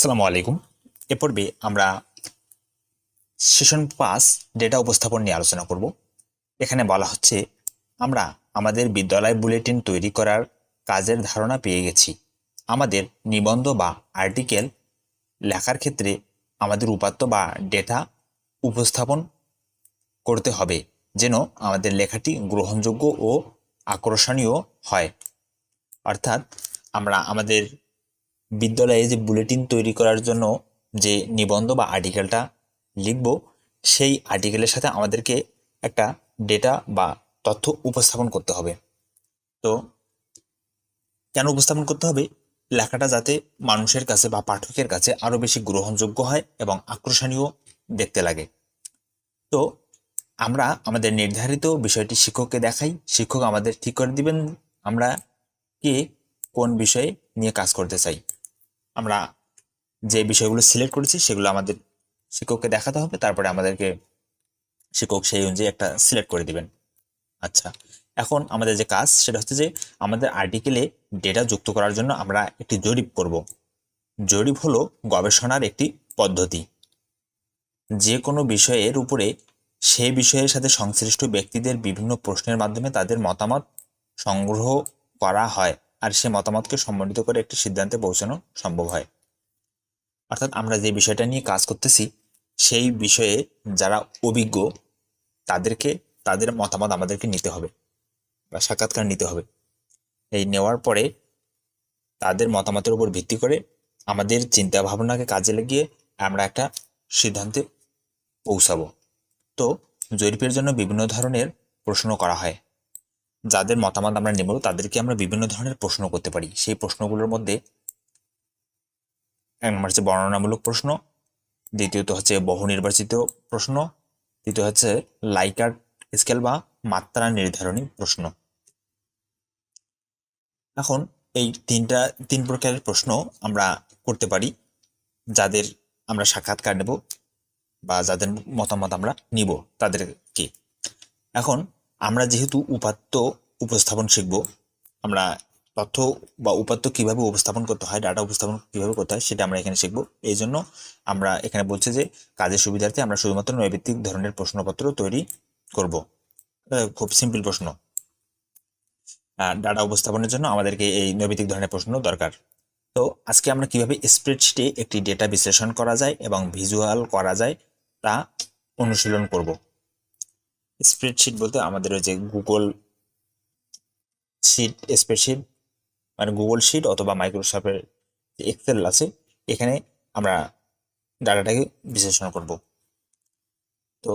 আসসালামু আলাইকুম। এ পর্বে আমরা সেশন পাস ডেটা উপস্থাপন নিয়ে আলোচনা করব। এখানে বলা হচ্ছে, আমরা আমাদের বিদ্যালয় বুলেটিন তৈরি করার কাজের ধারণা পেয়ে গেছি। আমাদের নিবন্ধ বা আর্টিকেল লেখার ক্ষেত্রে আমাদের উপাত্ত বা ডেটা উপস্থাপন করতে হবে, যেন আমাদের লেখাটি গ্রহণযোগ্য ও আকর্ষণীয় হয়। অর্থাৎ আমরা আমাদের বিদ্যালয়ে যে বুলেটিন তৈরি করার জন্য যে নিবন্ধ বা আর্টিকেলটা লিখব, সেই আর্টিকেলের সাথে আমাদেরকে একটা ডেটা বা তথ্য উপস্থাপন করতে হবে। তো কেন উপস্থাপন করতে হবে? লেখাটা যাতে মানুষের কাছে বা পাঠকের কাছে আরও বেশি গ্রহণযোগ্য হয় এবং আকর্ষণীয় দেখতে লাগে। তো আমরা আমাদের নির্ধারিত বিষয়টি শিক্ষককে দেখাই। শিক্ষক আমাদের ঠিক করে দিবেন আমরা কে কোন বিষয়ে নিয়ে কাজ করতে চাই। আমরা যে বিষয়গুলো সিলেক্ট করেছি সেগুলো আমাদের শিক্ষককে দেখাতে হবে, তারপরে আমাদেরকে শিক্ষক সেই অনুযায়ী একটা সিলেক্ট করে দিবেন। আচ্ছা এখন আমাদের যে কাজ সেটা হচ্ছে যে আমাদের আর্টিকেলে ডেটা যুক্ত করার জন্য আমরা একটি জরিপ করব। জরিপ হলো গবেষণার একটি পদ্ধতি। যে কোনো বিষয়ের উপরে সে বিষয়ের সাথে সংশ্লিষ্ট ব্যক্তিদের বিভিন্ন প্রশ্নের মাধ্যমে তাদের মতামত সংগ্রহ করা হয়। আর সে মতামতকে সম্মানিত করে একটি সিদ্ধান্তে পৌঁছানো সম্ভব হয়। অর্থাৎ আমরা যে বিষয়টা নিয়ে কাজ করতেছি, সেই বিষয়ে যারা অভিজ্ঞ, তাদেরকে, তাদের মতামত আমাদেরকে নিতে হবে বা সাক্ষাৎকার নিতে হবে। এই নেওয়ার পরে তাদের মতামতের উপর ভিত্তি করে আমাদের চিন্তা ভাবনাকে কাজে লাগিয়ে আমরা একটা সিদ্ধান্তে পৌঁছাবো। তো জরিপের জন্য বিভিন্ন ধরনের প্রশ্ন করা হয়। যাদের মতামত আমরা নেব, তাদেরকে আমরা বিভিন্ন ধরনের প্রশ্ন করতে পারি। সেই প্রশ্নগুলোর মধ্যে এক নম্বর হচ্ছে বর্ণনামূলক প্রশ্ন, দ্বিতীয়ত হচ্ছে বহু নির্বাচিত প্রশ্ন, তৃতীয় হচ্ছে লাইকার স্কেল বা মাত্রা নির্ধারণী প্রশ্ন। এখন এই তিনটা, তিন প্রকারের প্রশ্ন আমরা করতে পারি, যাদের আমরা সাক্ষাৎকার নেব বা যাদের মতামত আমরা নিব তাদেরকে। এখন আমরা যেহেতু উপাত্ত উপস্থাপন শিখব, আমরা তথ্য বা উপাত্ত কীভাবে উপস্থাপন করতে হয় ডাটা উপস্থাপন কীভাবে করতে হয় সেটা আমরা এখানে শিখব। এই জন্য আমরা এখানে বলছে যে কাজের সুবিধার্থে আমরা শুধুমাত্র নৈভিত্তিক ধরনের প্রশ্নপত্র তৈরি করব। খুব সিম্পল প্রশ্ন। ডাটা উপস্থাপনের জন্য আমাদেরকে এই নৈভিত্তিক ধরনের প্রশ্ন দরকার। তো আজকে আমরা কীভাবে স্প্রেডশিটে একটি ডেটা বিশ্লেষণ করা যায় এবং ভিজুয়াল করা যায় তা অনুশীলন করব। স্প্রেডশিট বলতে আমাদের ওই যে গুগল শিট স্প্রেডশিট মানে গুগল শিট অথবা মাইক্রোসফটের যে এক্সেল আছে, এখানে আমরা ডাটাটাকে বিশ্লেষণ করব। তো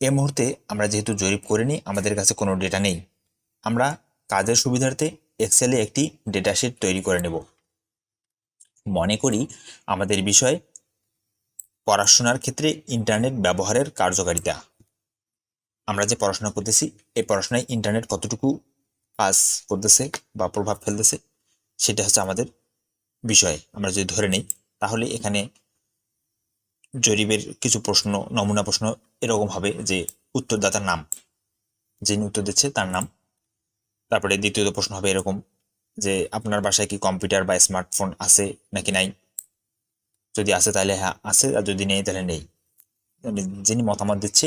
এ মুহূর্তে আমরা যেহেতু জরিপ করিনি, আমাদের কাছে কোনো ডেটা নেই, আমরা কাজের সুবিধার্থে এক্সেলে একটি ডেটা শিট তৈরি করে নেব। মনে করি আমাদের বিষয় পড়াশোনার ক্ষেত্রে ইন্টারনেট ব্যবহারের কার্যকারিতা। আমরা যে পড়াশোনা করতেছি, এই পড়াশোনায় ইন্টারনেট কতটুকু কাজ করতেছে বা প্রভাব ফেলতেছে, সেটা হচ্ছে আমাদের বিষয়। আমরা যদি ধরে নিই, তাহলে এখানে জরিপের কিছু প্রশ্ন, নমুনা প্রশ্ন এরকম হবে যে উত্তরদাতার নাম। যিনি উত্তর দিচ্ছে তার নাম। তারপরে দ্বিতীয়ত প্রশ্ন হবে এরকম যে আপনার বাসায় কি কম্পিউটার বা স্মার্টফোন আছে নাকি নাই? যদি আছে তাহলে হ্যাঁ আছে, আর যদি নেই তাহলে নেই। মানে যিনি মতামত দিচ্ছে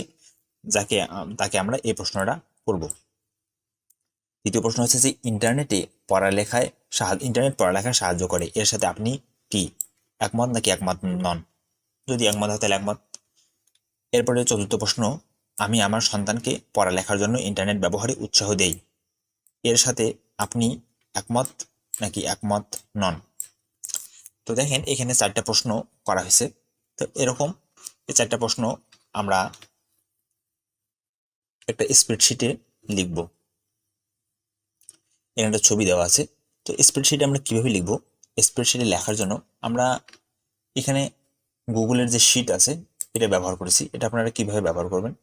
যাকে তাকে আমরা এই প্রশ্নটা করব। দ্বিতীয় প্রশ্ন হচ্ছে যে ইন্টারনেটে পড়ালেখায় সাহায্য ইন্টারনেট পড়ালেখায় সাহায্য করে। এর সাথে আপনি কি? একমত নাকি একমত নন? যদি একমত হয় তাহলে একমত। এরপরে চতুর্থ প্রশ্ন আমি আমার সন্তানকে পড়ালেখার জন্য ইন্টারনেট ব্যবহারে উৎসাহ দেই। এর সাথে আপনি একমত নাকি একমত নন? তো দেখেন এখানে চারটা প্রশ্ন করা হয়েছে। তো এরকম এই চারটা প্রশ্ন আমরা একটা স্প্রেডশিটে লিখব। এখানে একটা ছবি দেওয়া আছে। তো স্প্রেডশিটে আমরা কীভাবে লিখব? স্প্রেডশিটে লেখার জন্য আমরা এখানে গুগলের যে শিট আছে, এটা ব্যবহার করেছি। এটা আপনারা কীভাবে ব্যবহার করবেন?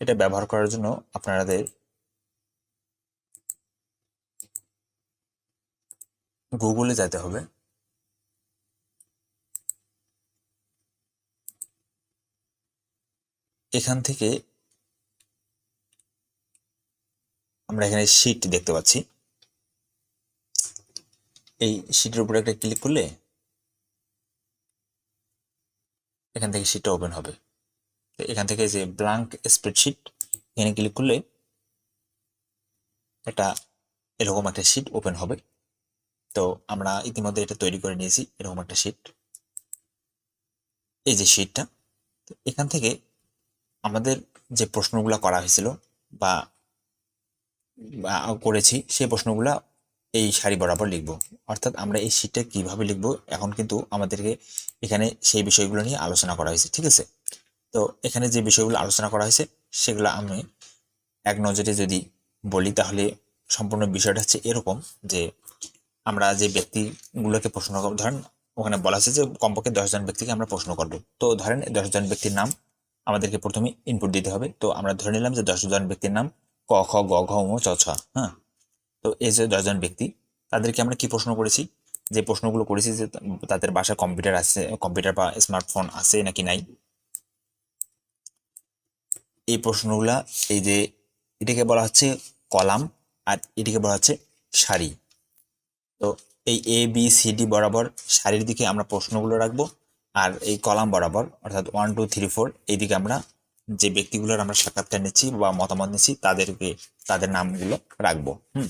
এটা ব্যবহার করার জন্য আপনাদের গুগলে যেতে হবে। এখান থেকে আমরা এখানে শিট দেখতে পাচ্ছি। এই শিটের উপরে একটা ক্লিক করলে এখান থেকে শীটটা ওপেন হবে। তো এখান থেকে যে ব্ল্যাঙ্ক স্প্রেডশিট এখানে ক্লিক করলে একটা এরকম একটা শিট ওপেন হবে। তো আমরা ইতিমধ্যে এটা তৈরি করে নিয়েছি, এরকম একটা শিট এই যে শিটটা এখান থেকে আমাদের যে প্রশ্নগুলো করা হয়েছিল বা করেছি, সেই প্রশ্নগুলা এই সারি বরাবর লিখব। অর্থাৎ আমরা এই শিটটা কীভাবে লিখব, এখন কিন্তু আমাদেরকে এখানে সেই বিষয়গুলো নিয়ে আলোচনা করা হয়েছে, ঠিক আছে? তো এখানে যে বিষয়গুলো আলোচনা করা হয়েছে, সেগুলো আমি এক নজরে যদি বলি, তাহলে সম্পূর্ণ বিষয়টা হচ্ছে এরকম যে আমরা যে ব্যক্তিগুলোকে প্রশ্ন করব ধরেন ওখানে বলা আছে যে কমপক্ষে দশজন ব্যক্তিকে আমরা প্রশ্ন করব। তো ধরেন দশজন ব্যক্তির নাম আমাদেরকে প্রথমে ইনপুট দিতে হবে। তো আমরা ধরে নিলাম যে দশজন ব্যক্তির নাম ক, খ, গ, ঘ, ঙ, চ, ছ হ্যাঁ? তো এই যে দশজন ব্যক্তি, তাদেরকে আমরা কি প্রশ্ন করেছি? যে প্রশ্নগুলো করেছি যে তাদের বাসায় কম্পিউটার আছে, কম্পিউটার বা স্মার্টফোন আছে নাকি নাই? এই প্রশ্নগুলা, এই যে এটাকে বলা হচ্ছে কলাম আর এটিকে বলা হচ্ছে সারি। তো এই এ বি সি ডি বরাবর সারির দিকে আমরা প্রশ্নগুলো রাখব আর এই কলাম বরাবর, অর্থাৎ ওয়ান টু থ্রি ফোর এই দিকে আমরা যে ব্যক্তিগুলোর আমরা সাক্ষাৎকার নিচ্ছি বা মতামত নিচ্ছি, তাদেরকে, তাদের নামগুলো রাখব, হুম?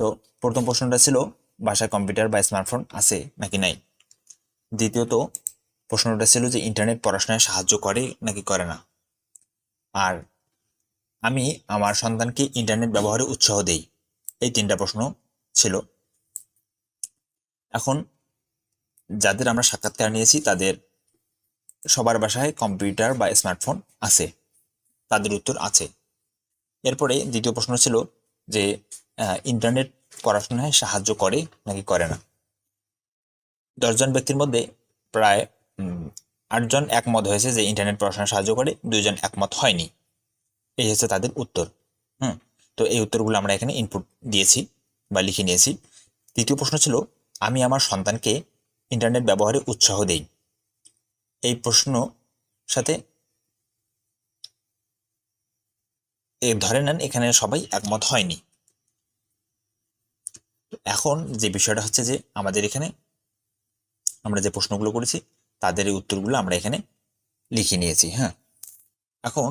তো প্রথম প্রশ্নটা ছিল, বাসায় কম্পিউটার বা স্মার্টফোন আছে নাকি নাই? দ্বিতীয়ত প্রশ্নটা ছিল যে ইন্টারনেট পড়াশোনায় সাহায্য করে নাকি করে না? আর আমি আমার সন্তানকে ইন্টারনেট ব্যবহারে উৎসাহ দেই, এই তিনটা প্রশ্ন ছিল। এখন যাদের আমরা সাক্ষাৎকার নিয়েছি, তাদের সবার বাসায় কম্পিউটার বা স্মার্টফোন আছে। তাদের উত্তর আছে। এরপরে দ্বিতীয় প্রশ্ন ছিল যে ইন্টারনেট পড়াশোনায় সাহায্য করে নাকি করে না? দশজন ব্যক্তির মধ্যে প্রায় আটজন একমত হয়েছে যে ইন্টারনেট পড়াশোনায় সাহায্য করে, দুইজন একমত হয়নি। এই হচ্ছে তাদের উত্তর। হুম, তো এই উত্তরগুলো আমরা এখানে ইনপুট দিয়েছি বা লিখে নিয়েছি। তৃতীয় প্রশ্ন ছিল, আমি আমার সন্তানকে ইন্টারনেট ব্যবহারে উৎসাহ দেই। এই প্রশ্ন সাথে এ ধরে নেন, এখানে সবাই একমত হয়নি। এখন যে বিষয়টা হচ্ছে যে আমাদের এখানে আমরা যে প্রশ্নগুলো করেছি, তাদের এই উত্তরগুলো আমরা এখানে লিখে নিয়েছি হ্যাঁ। এখন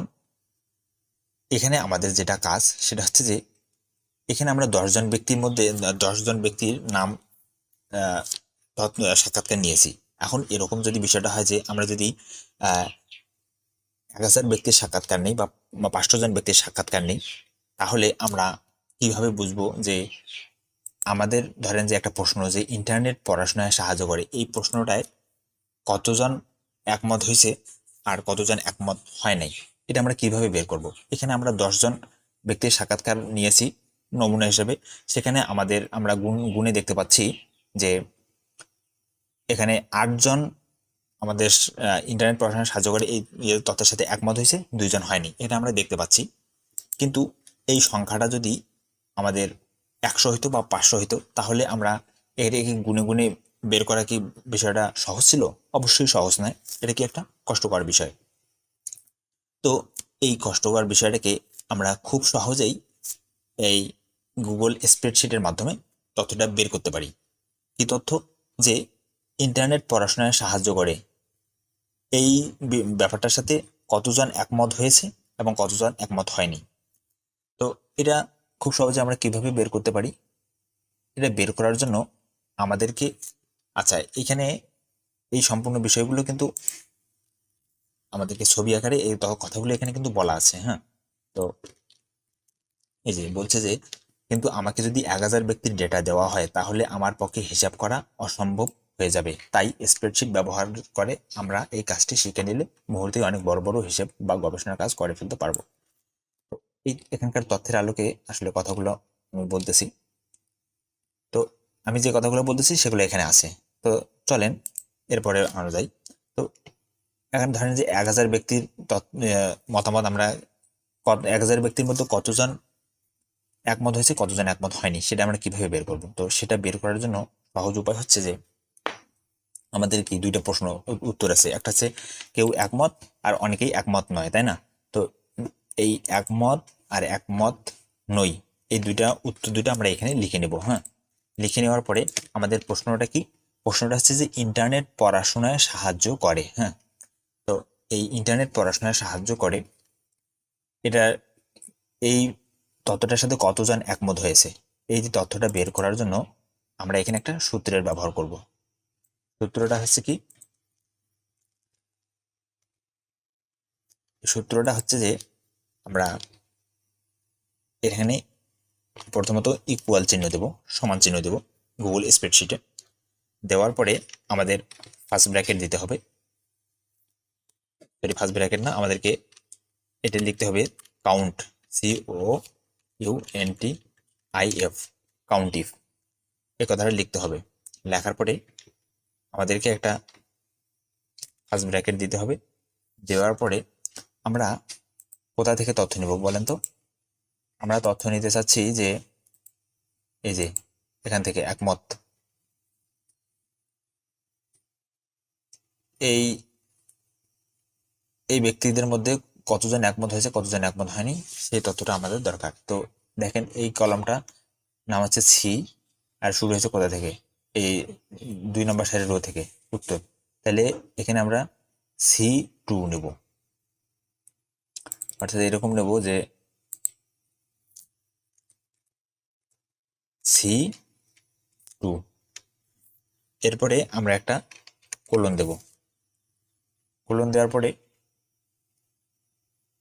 এখানে আমাদের যেটা কাজ, সেটা হচ্ছে যে এখানে আমরা দশজন ব্যক্তির মধ্যে দশজন ব্যক্তির নাম সাক্ষাৎকার নিয়েছি। এখন এরকম যদি বিষয়টা হয় যে আমরা যদি এক হাজার ব্যক্তির সাক্ষাৎকার নেই বা পাঁচশো জন ব্যক্তির সাক্ষাৎকার নেই, তাহলে আমরা কীভাবে বুঝব যে আমাদের ধরেন যে একটা প্রশ্ন যে ইন্টারনেট পড়াশোনায় সাহায্য করে, এই প্রশ্নটায় কতজন একমত হয়েছে আর কতজন একমত হয় নাই, এটা আমরা কীভাবে বের করব? এখানে আমরা দশজন ব্যক্তির সাক্ষাৎকার নিয়েছি, নমুনা হিসেবে। সেখানে আমাদের আমরা গুণ, গুণে দেখতে পাচ্ছি যে এখানে আটজন আমাদের ইন্টারনেট পড়াশোনায় সাহায্য করে। এই তথ্যের সাথে একমত হয়েছে, দুইজন হয়নি। এটা আমরা দেখতে পাচ্ছি। কিন্তু এই সংখ্যাটা যদি আমাদের একশো হইতো বা পাঁচশো হইতো, তাহলে আমরা এটাকে গুনে গুনে বের করা কি বিষয়টা সহজ ছিল? অবশ্যই সহজ নয়। এটা কি একটা কষ্টকর বিষয়? তো এই কষ্টকর বিষয়টাকে আমরা খুব সহজেই এই গুগল স্প্রেডশিটের মাধ্যমে তথ্যটা বের করতে পারি। কি তথ্য? যে ইন্টারনেট পড়াশোনায় সাহায্য করে। এই ব্যাপারটার সাথে কতজন একমত হয়েছে এবং কতজন একমত হয়নি। তো এটা খুব সহজে আমরা কীভাবে বের করতে পারি? এটা বের করার জন্য আমাদেরকে আচ্ছা এখানে এই সম্পূর্ণ বিষয়গুলো কিন্তু আমাদেরকে ছবি আকারে এই কথাগুলো এখানে কিন্তু বলা আছে হ্যাঁ? তো এই যে বলছে যে, কিন্তু আমাকে যদি এক হাজার ব্যক্তির ডেটা দেওয়া হয়, তাহলে আমার পক্ষে হিসাব করা অসম্ভব হয়ে যাবে। তাই স্প্রেডশিট ব্যবহার করে আমরা এই কাজটি শিখে নিলে মুহূর্তে অনেক বড় বড় হিসেব বা গবেষণার কাজ করে ফেলতে পারব। এই এখানকার তথ্যের আলোকে আসলে কথাগুলো আমি বলতেছি। তো আমি যে কথাগুলো বলতেছি সেগুলো এখানে আছে। তো চলেন এরপরে আমরা যাই। তো এখন ধরেন যে এক হাজার ব্যক্তির মতামত আমরা এক হাজার ব্যক্তির মধ্যে কতজন একমত হয়েছে, কতজন একমত হয়নি, সেটা আমরা কীভাবে বের করব? তো সেটা বের করার জন্য সহজ উপায় হচ্ছে যে আমাদের কি দুইটা প্রশ্ন উত্তর আছে। একটা হচ্ছে, কেউ একমত আর অনেকেই একমত নয়, তাই না? তো এই একমত আর একমত নই, এই দুইটা উত্তর, দুইটা আমরা এখানে লিখে নেব হ্যাঁ? লিখে নেওয়ার পরে আমাদের প্রশ্নটা কি? প্রশ্নটা হচ্ছে যে ইন্টারনেট পড়াশোনায় সাহায্য করে হ্যাঁ? তো এই ইন্টারনেট পড়াশোনায় সাহায্য করে, এটা এই তথ্যটার সাথে কতজন একমত হয়েছে? এই যে তথ্যটা বের করার জন্য আমরা এখানে একটা সূত্রের ব্যবহার করব। সূত্রটা হচ্ছে কি? সূত্রটা হচ্ছে যে আমরা এখানে প্রথমত ইকুয়াল চিহ্ন দেব, সমান চিহ্ন দেব গুগল স্প্রেডশিটে দেওয়ার পরে আমাদের ফার্স্ট ব্র্যাকেট দিতে হবে। সরি ফার্স্ট ব্র্যাকেট না, আমাদেরকে এটা লিখতে হবে count C O U N T I F count if এই কথাটা লিখতে হবে। লেখার পরে আমাদেরকে একটা ফার্স্ট ব্র্যাকেট দিতে হবে। দেওয়ার পরে আমরা কোথা থেকে তথ্য নেব বলেন তো? আমরা তথ্য নিতে চাচ্ছি যে, এই যে, এখান থেকে একমত। এই এই ব্যক্তিদের মধ্যে কতজন একমত হয়েছে, কতজন একমত হয়নি, সেই তথ্যটা আমাদের দরকার। তো দেখেন, এই কলমটা নাম হচ্ছে সি আর শুরু হয়েছে কোথা থেকে? এই দুই নম্বর সাইডের রো থেকে উত্তর। তাহলে এখানে আমরা সি টু নেব। অর্থাৎ এরকম নেব যে সি টু এরপরে আমরা একটা কোলন দেব। কোলন দেওয়ার পরে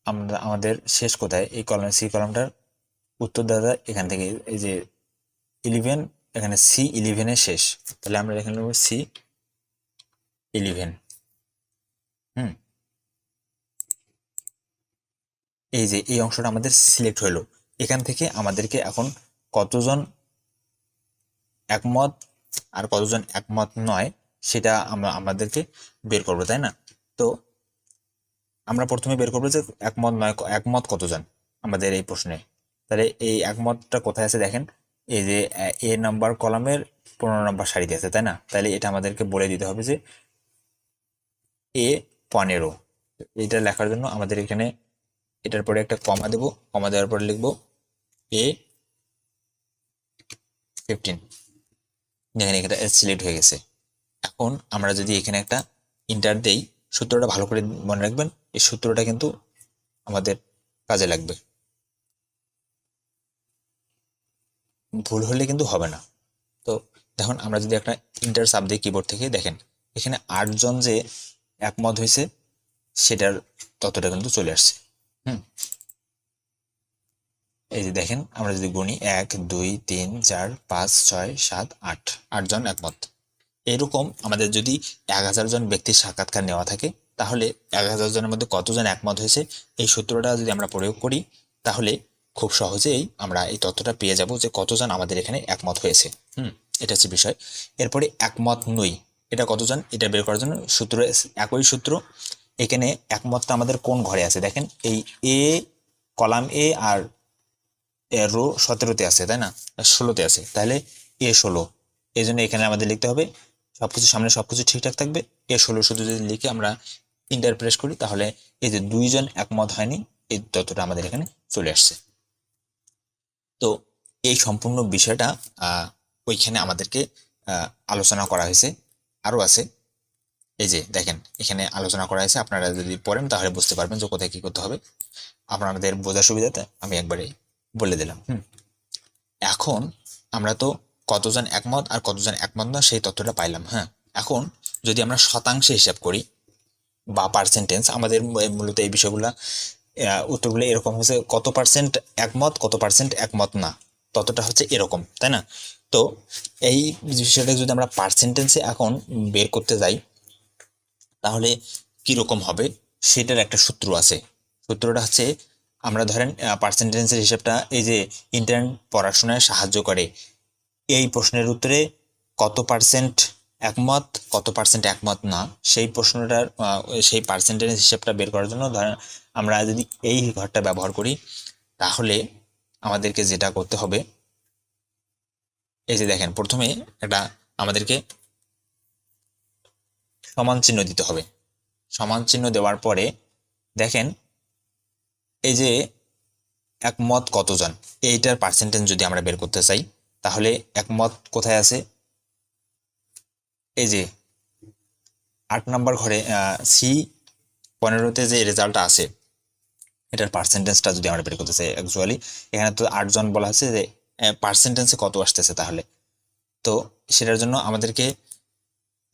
আমরা, আমাদের শেষ কোথায়? এই কলম সি কলমটার উত্তর উত্তরদাতা এখান থেকে। এই যে ইলেভেন এখানে সি ইলেভেনের শেষ। তাহলে আমরা এখানে নেব সি ইলেভেন হুম। এই যে, এই অংশটা আমাদের সিলেক্ট হলো এখান থেকে আমাদেরকে এখন কতজন একমত আর কতজন একমত নয়, সেটা আমরা, আমাদেরকে বের করব, তাই না? তো আমরা প্রথমে বের করব যে একমত নয়, একমত কতজন আমাদের এই প্রশ্নে। তাহলে এই একমতটা কোথায় আছে দেখেন। এই যে, এ নাম্বার কলামের পনেরো নাম্বার সারিতে আছে তাই না? তাহলে এটা আমাদেরকে বলে দিতে হবে যে, এ পনেরো। এটা লেখার জন্য আমাদের এখানে এটার পরে একটা কমা দেব। কমা দেওয়ার পরে লিখব, এ ফিফটিন দেখেন এখানে সিলেক্ট হয়ে গেছে। এখন আমরা যদি এখানে একটা ইন্টার দেই, সূত্রটা ভালো করে মনে রাখবেন, এই সূত্রটা কিন্তু আমাদের কাজে লাগবে। ভুল হলে কিন্তু হবে না। তো দেখুন, আমরা যদি একটা ইন্টার সাব দিই কিবোর্ড থেকে দেখেন, এখানে আটজন যে একমত হয়েছে, সেটার ততটা কিন্তু চলে আসছে। হুম। এই যে দেখেন, আমরা যদি গুনি এক, দুই, তিন, চার, পাঁচ, ছয়, সাত, আট আটজন একমত। এরকম আমাদের যদি এক হাজার জন ব্যক্তির সাক্ষাৎকার নেওয়া থাকে, তাহলে এক হাজার জনের মধ্যে কতজন একমত হয়েছে, এই সূত্রটা যদি আমরা প্রয়োগ করি, তাহলে খুব সহজেই আমরা এই তথ্যটা পেয়ে যাব যে কতজন আমাদের এখানে একমত হয়েছে। হুম, এটা হচ্ছে বিষয়। এরপরে একমত নই, এটা কতজন? এটা বের করার জন্য সূত্র একই সূত্র। এখানে একমতটা আমাদের কোন ঘরে আছে? দেখেন, এই এ, কলাম এ আর রো সতেরোতে আছে, তাই না? ষোলোতে আছে। তাহলে এ ষোলো। এই জন্য এখানে আমাদের লিখতে হবে, সবকিছু সামনে সবকিছু ঠিকঠাক থাকবে। এ ষোলো শুধু যদি লিখে আমরা ইন্টারপ্রেস করি, তাহলে এই যে দুইজন একমত হয়নি, এই তথ্যটা আমাদের এখানে চলে আসছে। তো এই সম্পূর্ণ বিষয়টা ওইখানে আমাদেরকে আলোচনা করা হয়েছে। আরও আছে। এই যে দেখেন, এখানে আলোচনা করা হয়েছে। আপনারা যদি পড়েন তাহলে বুঝতে পারবেন যে কোথায় কী করতে হবে। আপনাদের বোঝার সুবিধাতে আমি একবারে বলে দিলাম। হুম। এখন আমরা তো কতজন একমত আর কতজন একমত না সেই তথ্যটা পাইলাম। হ্যাঁ এখন যদি আমরা শতাংশে হিসাব করি বা পার্সেন্টেজ আমাদের মূলত এই বিষয়গুলা উত্তরগুলো এরকম হচ্ছে, কত পার্সেন্ট একমত, কত পার্সেন্ট একমত না। ততটা হচ্ছে এরকম, তাই না? তো এই বিষয়টা যদি আমরা পার্সেন্টেন্সে এখন বের করতে যাই, তাহলে কীরকম হবে? সেটার একটা সূত্র আছে। সূত্রটা হচ্ছে, আমরা ধরেন পার্সেন্টেন্সের হিসাবটা এই যে ইন্টারনেট পড়াশোনায় সাহায্য করে। এই প্রশ্নের উত্তরে কত পার্সেন্ট একমত, কত পার্সেন্ট একমত না, সেই প্রশ্নটার সেই পার্সেন্টেজ হিসেবটা বের করার জন্য ধরেন আমরা যদি এই ঘরটা ব্যবহার করি, তাহলে আমাদেরকে যেটা করতে হবে, এই যে দেখেন, প্রথমে একটা আমাদেরকে সমান চিহ্ন দিতে হবে। সমান চিহ্ন দেওয়ার পরে দেখেন, এই যে একমত কতজন, এইটার পার্সেন্টেজ যদি আমরা বের করতে চাই, তাহলে একমত কোথায় আছে? এই যে আট নাম্বার ঘরে সি পনেরোতে যে রেজাল্টটা আছে, এটার পার্সেন্টেজটা যদি আমরা বের করতে চাই অ্যাকচুয়ালি এখানে তো আটজন বলা আছে যে পার্সেন্টেজে কত আসতেছে তাহলে? তো সেটার জন্য আমাদেরকে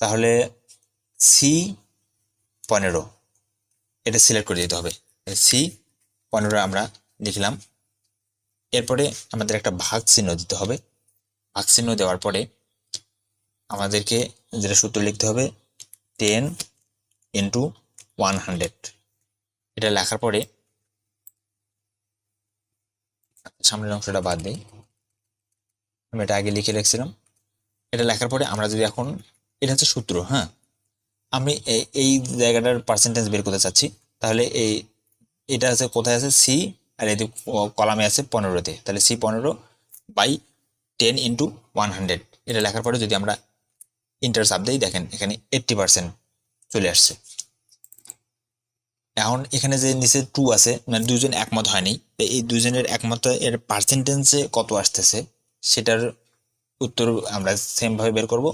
তাহলে সি পনেরো, এটা সিলেক্ট করে দিতে হবে। সি পনেরো আমরা লিখলাম। এরপরে আমাদের একটা ভাগ চিহ্ন দিতে হবে। ভাগ চিহ্ন দেওয়ার পরে আমাদেরকে যেটা সূত্র লিখতে হবে টেন ইন্টু ওয়ান হান্ড্রেড এটা লেখার পরে সামনের অংশটা বাদ দিই। আমি এটা আগে লিখে রেখেছিলাম। এটা লেখার পরে আমরা যদি এখন, এটা হচ্ছে সূত্র হ্যাঁ? আমি এই- জায়গাটার পার্সেন্টেজ বের করতে চাচ্ছি। তাহলে এই, এটা আছে কোথায় আছে? সি আর এদিকে কলামে আছে পনেরোতে। তাহলে সি পনেরো by ten into one hundred এটা লেখার পরে যদি আমরা ইন্টার চাপ দিই, দেখেন এখানে এইট্টি পার্সেন্ট চলে আসছে। এখন এখানে যে নিচে টু আছে মানে দুজন একমত হয়নি এই দুজনের একমত এর পার্সেন্টেজে কত আসতেছে, সেটার উত্তর আমরা সেমভাবে বের করব।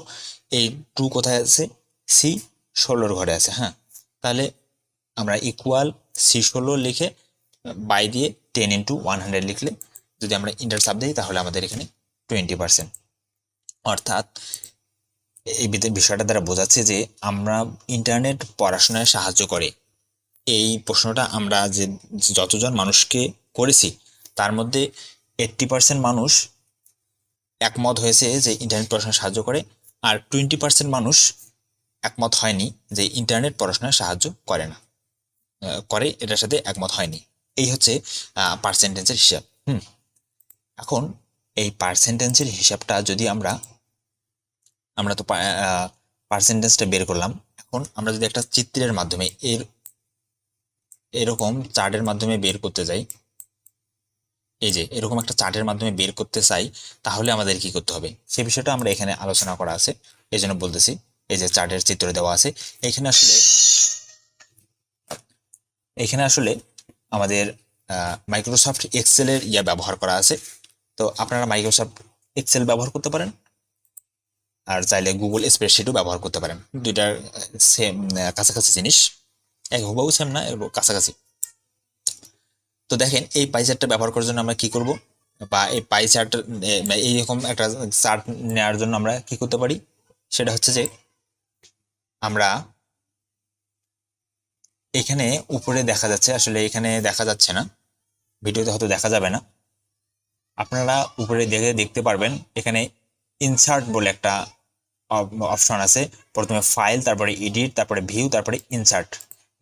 এই টু কোথায় আছে? সি ষোলোর ঘরে আছে হ্যাঁ। তাহলে আমরা ইকুয়াল সি ষোলো লিখে বাই দিয়ে টেন ইন্টু ওয়ান হান্ড্রেড লিখলে, যদি আমরা ইন্টার চাপ দিই, তাহলে আমাদের এখানে টোয়েন্টি পার্সেন্ট অর্থাৎ এই বিষয়টা দ্বারা বোঝাচ্ছে যে আমরা ইন্টারনেট পড়াশোনায় সাহায্য করে। এই প্রশ্নটা আমরা যে যতজন মানুষকে করেছি, তার মধ্যে এইট্টি পার্সেন্ট মানুষ একমত হয়েছে যে ইন্টারনেট পড়াশোনায় সাহায্য করে আর টোয়েন্টি পার্সেন্ট মানুষ একমত হয়নি যে ইন্টারনেট পড়াশোনায় সাহায্য করে না। করে, এটার সাথে একমত হয়নি। এই হচ্ছে পার্সেন্টেজের হিসাব। হুম। এখন এই পার্সেন্টেজের হিসাবটা যদি আমরা আমরা তো পার্সেন্টেজটা বের করলাম। এখন আমরা যদি একটা চিত্রের মাধ্যমে এর এরকম চার্টের মাধ্যমে বের করতে যাই, এই যে এরকম একটা চার্টের মাধ্যমে বের করতে চাই, তাহলে আমাদের কি করতে হবে? সে বিষয়টা আমরা এখানে আলোচনা করা আছে। এই জন্য বলতেছি, এই যে চার্টের চিত্র দেওয়া আছে, এখানে আসলে এখানে আসলে আমাদের মাইক্রোসফট এক্সেলের ইয়া ব্যবহার করা আছে। তো আপনারা মাইক্রোসফট এক্সেল ব্যবহার করতে পারেন। আর চাইলে গুগল স্প্রেডশিটও ব্যবহার করতে পারেন। দুইটার সেম কাছাকাছি জিনিস। এক হুবাহু সেম না কাছাকাছি। তো দেখেন, এই পাই চার্টটা ব্যবহার করার জন্য আমরা কি করব? বা এই পাই চার্ট এইরকম একটা চার্ট নেওয়ার জন্য আমরা কি করতে পারি? সেটা হচ্ছে যে, আমরা এখানে উপরে দেখা যাচ্ছে, আসলে এখানে দেখা যাচ্ছে না। ভিডিওতে হয়তো দেখা যাবে না। আপনারা উপরে দেখে দেখতে পারবেন, এখানে ইনসার্ট বলে একটা অপশন আছে। প্রথমে ফাইল তারপরে এডিট তারপরে ভিউ তারপরে ইনসার্ট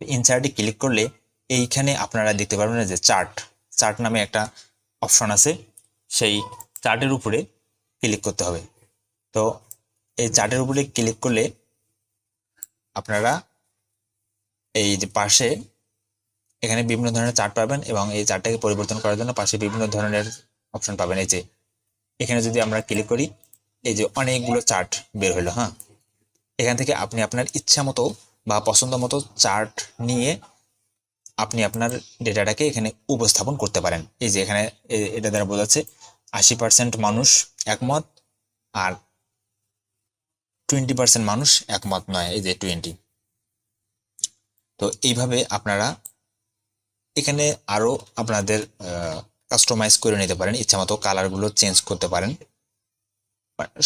ইনসার্টে ক্লিক করলে এইখানে আপনারা দেখতে পারবেন যে চার্ট চার্ট নামে একটা অপশন আছে। সেই চার্টের উপরে ক্লিক করতে হবে। তো এই চার্টের উপরে ক্লিক করলে আপনারা এই যে পাশে এখানে বিভিন্ন ধরনের চার্ট পাবেন এবং এই চার্টটাকে পরিবর্তন করার জন্য পাশে বিভিন্ন ধরনের অপশন পাবেন। এই যে এখানে যদি আমরা ক্লিক করি এই যে অনেকগুলো চার্ট বের হলো হ্যাঁ? এখান থেকে আপনি আপনার ইচ্ছা মতো বা পছন্দ মতো চার্ট নিয়ে আপনি আপনার ডেটাটাকে এখানে উপস্থাপন করতে পারেন। এই যে এখানে এটা দ্বারা বোঝাচ্ছে আশি পার্সেন্ট মানুষ একমত আর টোয়েন্টি পার্সেন্ট মানুষ একমত নয়, এই যে টোয়েন্টি তো এইভাবে আপনারা এখানে আরও আপনাদের কাস্টমাইজ করে নিতে পারেন ইচ্ছামতো কালারগুলো চেঞ্জ করতে পারেন।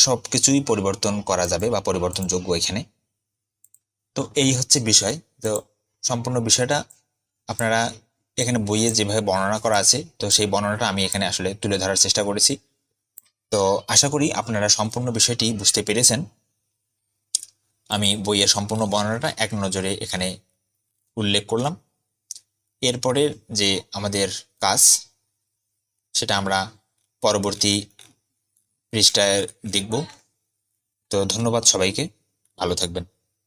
সব কিছুই পরিবর্তন করা যাবে বা পরিবর্তনযোগ্য এখানে। তো এই হচ্ছে বিষয়। তো সম্পূর্ণ বিষয়টা আপনারা এখানে বইয়ে যেভাবে বর্ণনা করা আছে, তো সেই বর্ণনাটা আমি এখানে আসলে তুলে ধরার চেষ্টা করেছি। তো আশা করি আপনারা সম্পূর্ণ বিষয়টি বুঝতে পেরেছেন। আমি বইয়ের সম্পূর্ণ বর্ণনাটা এক নজরে এখানে উল্লেখ করলাম। এরপরের যে আমাদের কাজ, সেটা আমরা পরবর্তী পৃষ্ঠায় দেখব। তো ধন্যবাদ সবাইকে। ভালো থাকবেন।